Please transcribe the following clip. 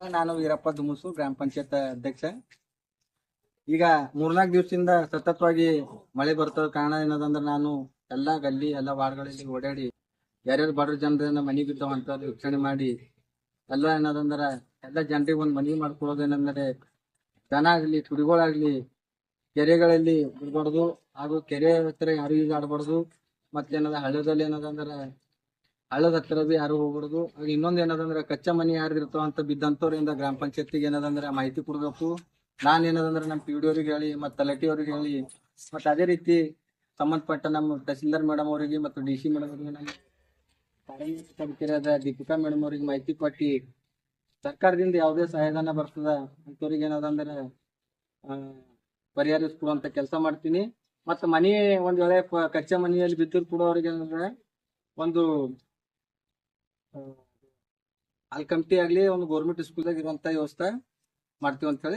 ನಾನು ವೀರಪ್ಪ ದುಮುಸು ಗ್ರಾಮ ಪಂಚಾಯತ್ ಅಧ್ಯಕ್ಷ. ಈಗ ಮೂರ್ನಾಲ್ಕು ದಿವಸದಿಂದ ಸತತವಾಗಿ ಮಳೆ ಬರ್ತದ ಕಾರಣ ಏನದಂದ್ರೆ ನಾನು ಎಲ್ಲಾ ಗಲ್ಲಿ, ಎಲ್ಲಾ ವಾರ್ಡ್ಗಳಲ್ಲಿ ಓಡಾಡಿ ಯಾರ್ಯಾರು ಬಡ ಜನರನ್ನ ಮನಿ ಬಿದ್ದಾವ ಅಂತ ವೀಕ್ಷಣೆ ಮಾಡಿ ಎಲ್ಲ ಏನದಂದ್ರ ಎಲ್ಲ ಜನರಿಗೆ ಒಂದು ಮನವಿ ಮಾಡ್ಕೊಳ್ಳೋದು ಏನಂದ್ರೆ ದನ ಆಗ್ಲಿ, ಕುರಿಗಳಾಗ್ಲಿ, ಕೆರೆಗಳಲ್ಲಿ ಬಿಡಬಾರ್ದು ಹಾಗೂ ಕೆರೆ ಹತ್ರ ಯಾರು ಮತ್ತೆ ಮತ್ತೇನದ ಹಳ್ಳದಲ್ಲಿ ಏನದಂದ್ರ ಹಳ್ಳದ ಹತ್ರ ಬಿ ಯಾರು ಹೋಗ್ಬಾರ್ದು. ಹಾಗೆ ಇನ್ನೊಂದ್ ಏನದಂದ್ರ ಕಚ್ಚಾ ಮನಿ ಯಾರ್ದಿರ್ತಾವ ಅಂತ ಬಿದ್ದಂತವ್ರಿಂದ ಗ್ರಾಮ ಪಂಚಾಯತಿಗೆ ಏನದಂದ್ರ ಮಾಹಿತಿ ಕೊಡ್ಬೇಕು. ನಾನ್ ಏನದಂದ್ರ ಡಿ ಅವ್ರಿಗೆ ಹೇಳಿ ಮತ್ತೆ ತಲಾಟಿ ಅವ್ರಿಗೆ ಹೇಳಿ ಮತ್ತ ಅದೇ ರೀತಿ ಸಂಬಂಧಪಟ್ಟ ನಮ್ಮ ತಹಸೀಲ್ದಾರ್ ಮೇಡಮ್ ಅವರಿಗೆ ಮತ್ತು ಡಿ ಸಿ ಮೇಡಮ್ ಅವರಿಗೆ ನಮ್ಮ ದೀಪಿಕಾ ಮೇಡಮ್ ಅವರಿಗೆ ಮಾಹಿತಿ ಕೊಟ್ಟಿ ಸರ್ಕಾರದಿಂದ ಯಾವುದೇ ಸಹಾಯಧನ ಬರ್ತದ ಅಂತವ್ರಿಗೆ ಏನದಂದ್ರ ಪರಿಹರಿಸ್ಕೊಡುವಂತ ಕೆಲಸ ಮಾಡ್ತೀನಿ. ಮತ್ತ ಮನಿ ಒಂದ್ ವೇಳೆ ಕಚ್ಚಾ ಮನೆಯಲ್ಲಿ ಬಿದ್ದಿರ್ ಕೂಡ ಅವ್ರಿಗೆ ಏನಂದ್ರೆ ಒಂದು ಅಲ್ಲಿ ಕಮಿಟಿ ಆಗ್ಲಿ ಒಂದು ಗೌರ್ಮೆಂಟ್ ಸ್ಕೂಲ್ದಾಗ ಇರುವಂತ ವ್ಯವಸ್ಥೆ ಮಾಡ್ತೀವಿ ಅಂತ ಹೇಳಿ